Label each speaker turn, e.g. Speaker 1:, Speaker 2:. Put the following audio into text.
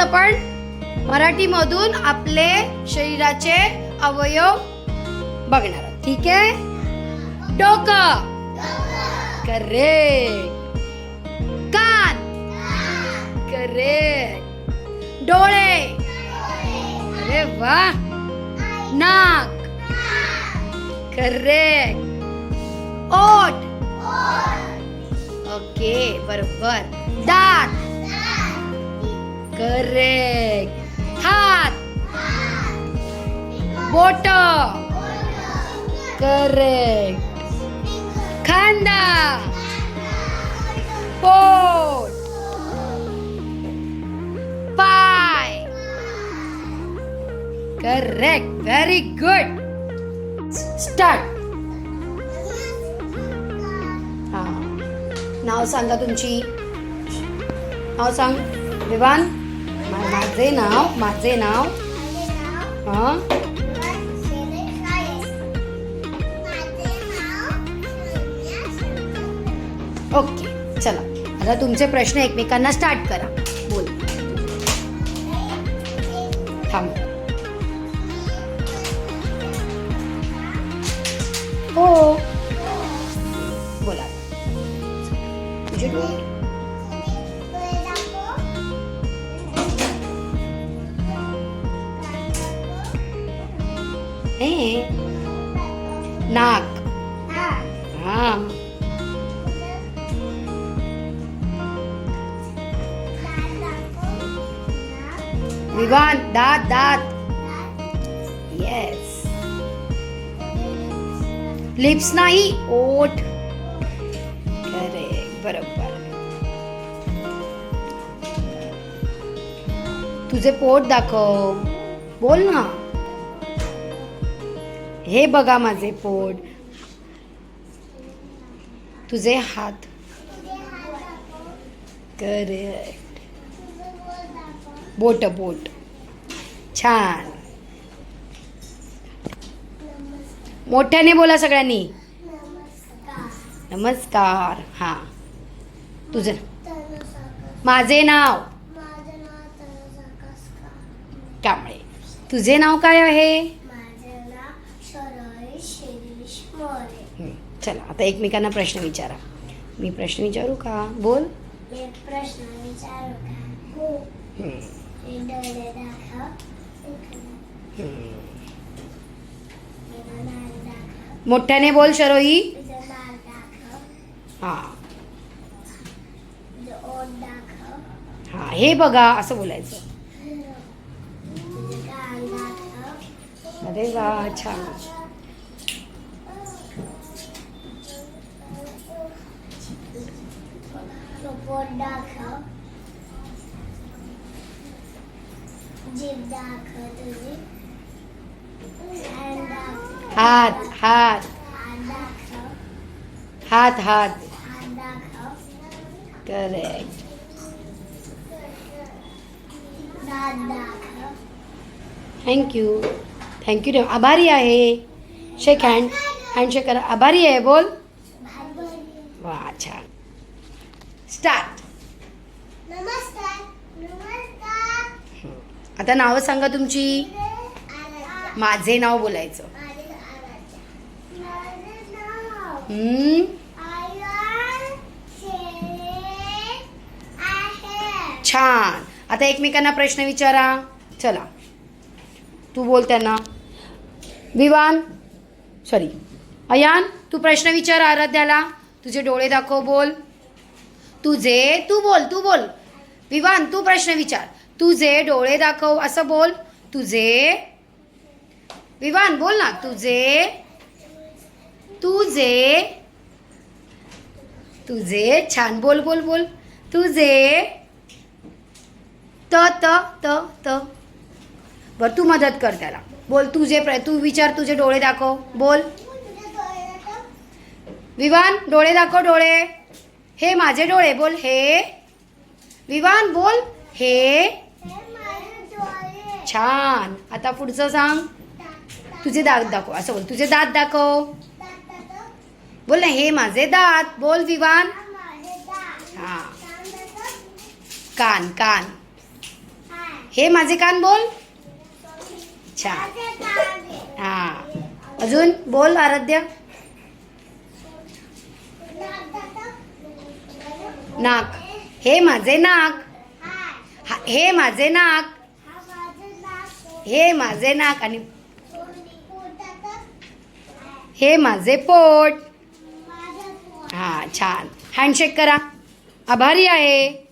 Speaker 1: आज आपण मराठीमधून आपले शरीराचे अवयव बघणार आहोत. ठीक आहे? डोकं. करेक्ट कान. करेक्ट डोळे. अरे वा. नाक. करेक्ट ओठ. ओके बरोबर. दात. करेक्ट हात बोट करेक्ट खांदा पोट पाय करेक्ट व्हेरी गुड स्टार्ट नाव सांगा तुमची नाव सांग विवान माझे नाव माझे नाव? हा? ओके चला. आता तुमचे प्रश्न एकमेकांना स्टार्ट करा. बोल. थांब. हो. बोला. तुझे डोळे हे नाक। हा। विवान दात दात। येस लिप्स नाही ओठ। करेक्ट बरोबर। तुझे पोट दाखव बोल ना हे बघा माझे पोट. तुझे हात. करेक्ट बोट बोट. छान. मोठ्याने बोला सगळ्यांनी. नमस्कार. हा. तुझं. माझे नाव. कांबळे तुझे नाव काय आहे हं, चला आता एकमेकांना प्रश्न विचारा. मी प्रश्न विचारू का? बोल.
Speaker 2: प्रश्न विचारू का? हो
Speaker 1: हं,
Speaker 2: हे डोळे दाखव
Speaker 1: हं.
Speaker 2: तुझं नाक दाखव
Speaker 1: मोठ्याने बोल शरोई
Speaker 2: दाखव
Speaker 1: हा.
Speaker 2: ओठ दाखव
Speaker 1: हा हे बघा असं बोलायचं.
Speaker 2: तुझं कान दाखव.
Speaker 1: अरे वा छान.
Speaker 2: तुझं पोट दाखव जीभ दाखव तुझी। hand दाखव
Speaker 1: हात हात
Speaker 2: हात दाखव
Speaker 1: हात हात
Speaker 2: हात दाखव
Speaker 1: करेक्ट।
Speaker 2: दात दाखव
Speaker 1: थँक्यू थँक्यू आभारी आहे शेक हँड हँडशेक करा. आभारी आहे बोल। वा छान स्टार्ट. आता नावं सांगा तुमची. माझे नाव बोलायचं. छान. आता एकमेकांना प्रश्न विचारा. चला. तू बोल त्यांना. विवान. सॉरी अयान तू प्रश्न विचार आराध्याला. तुझे डोळे दाखव बोल. तुझे तू बोल तू बोल. विवान तू प्रश्न विचार. तुझे डोळे दाखव असं बोल. तुझे विवान बोल ना. तुझे तुझे तुझे छान बोल बोल बोल. तुझे त त त त. बर तू मदत कर त्याला. बोल तुझे प्र तू विचार तुझे डोळे दाखव. बोल. विवान डोळे दाखव डोळे. हे माझे डोळे बोल हे. विवान बोल हे. छान. आता पुढचं सांग. तुझे दात दाखव असं बोल. तुझे दात दाखव. बोल ना हे माझे दात. बोल विवान. हा. कान कान. हे माझे कान बोल. छान. हा. अजून बोल आराध्य.
Speaker 2: नाक.
Speaker 1: हे माझे नाक. हा हे माझे नाक.
Speaker 2: हे माझे नाक
Speaker 1: आणि हे
Speaker 2: माझे पोट.
Speaker 1: हां छान. हँडशेक करा. आभारी आहे.